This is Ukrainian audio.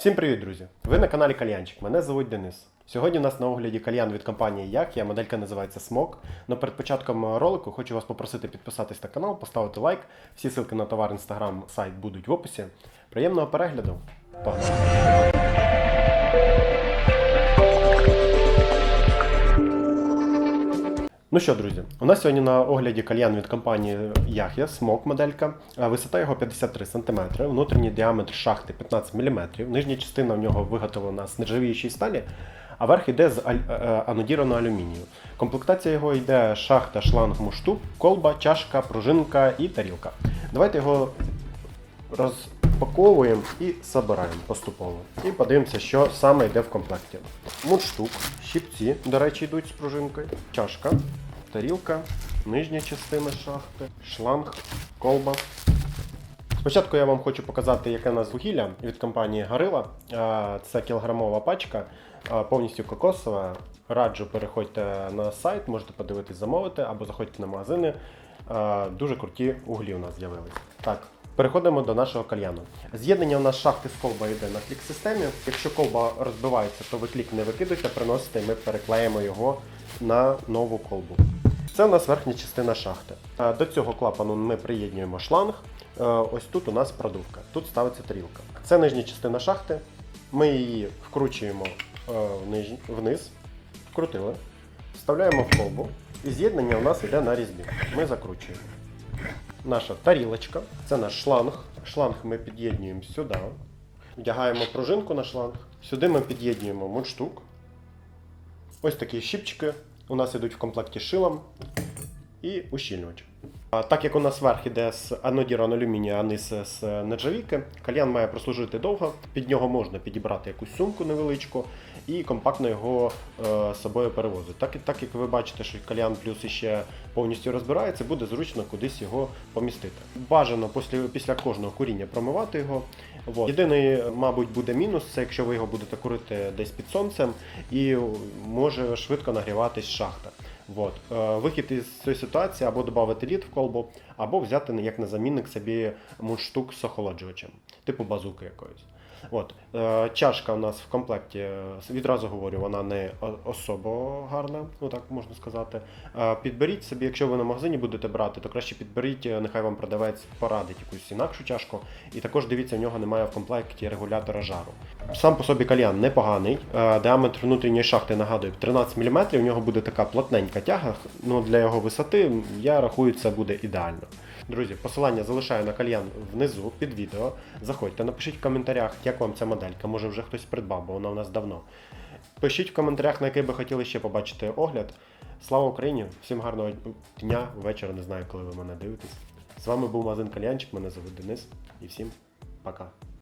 Всім привіт, друзі! Ви на каналі Кальянчик. Мене звуть Денис. Сьогодні у нас на огляді кальян від компанії Якія. Моделька називається Смок. Но перед початком ролику хочу вас попросити підписатись на канал, поставити лайк. Всі ссылки на товар, інстаграм, сайт будуть в описі. Приємного перегляду! Погнали! Ну що, друзі, у нас сьогодні на огляді кальян від компанії Яхія, смок моделька. Висота його 53 см, внутрішній діаметр шахти 15 мм, нижня частина в нього виготовлена з нержавіючої сталі, а верх йде з аль- е, алюмінію. Комплектація його йде шахта, шланг, муштук, колба, чашка, пружинка і тарілка. Давайте його розпаковуємо і забираємо поступово. І подивимося, що саме йде в комплекті. Мундштук, щипці, до речі, йдуть з пружинкою, чашка, тарілка, нижня частина шахти, шланг, колба. Спочатку я вам хочу показати, яке у нас вугілля від компанії Горила. Це кілограмова пачка, повністю кокосова. Раджу переходьте на сайт, можете подивитись, замовити або заходьте на магазини. Дуже круті углі у нас з'явились. Так, переходимо до нашого кальяну. З'єднання у нас шахти з колбою йде на клік-системі. Якщо колба розбивається, то ви клік не викидуйте, приносите, і ми переклеїмо його на нову колбу. Це у нас верхня частина шахти. Е, До цього клапану ми приєднуємо шланг. Е, Ось тут у нас продувка. Тут ставиться тарілка. Це нижня частина шахти. Ми її вкручуємо е, вниз, вкрутили, вставляємо в колбу. І з'єднання у нас йде на різьбі. Ми закручуємо. Наша тарілочка, це наш шланг. Шланг ми під'єднуємо сюди. Вдягаємо пружинку на шланг. Сюди ми під'єднуємо мундштук. Ось такі щіпчики у нас йдуть в комплекті з шилом і ущільнювач. Так як у нас верх іде з анодірованого алюмінія, а низ з нержавійки, кальян має прослужити довго. Під нього можна підібрати якусь сумку невеличку і компактно його е, з собою перевозити. Так, так як ви бачите, що кальян плюс іще повністю розбирається, буде зручно кудись його помістити. Бажано після, після кожного куріння промивати його. От. Єдиний, мабуть, буде мінус, це якщо ви його будете курити десь під сонцем і може швидко нагріватись шахта. От. Е, Вихід із цієї ситуації або додати лід в колбу, або взяти як на замінник собі мундштук з охолоджувачем, типу базуки якоїсь. От. Е, Чашка у нас в комплекті, е, відразу говорю, вона не особо гарна, ну так можна сказати. Е, Підберіть собі, якщо ви на магазині будете брати, то краще підберіть, нехай вам продавець порадить якусь інакшу чашку. І також дивіться, в нього немає в комплекті регулятора жару. Сам по собі кальян непоганий. Діаметр внутрішньої шахти нагадую 13 мм. У нього буде така плотненька тяга. Ну для його висоти я рахую, це буде ідеально. Друзі, посилання залишаю на кальян внизу під відео. Заходьте, напишіть в коментарях, як вам ця моделька. Може вже хтось придбав, бо вона у нас давно. Пишіть в коментарях, на який би хотіли ще побачити огляд. Слава Україні! Всім гарного дня, вечора, не знаю, коли ви мене дивитесь. З вами був Мазин Кальянчик, мене звуть Денис і всім пока.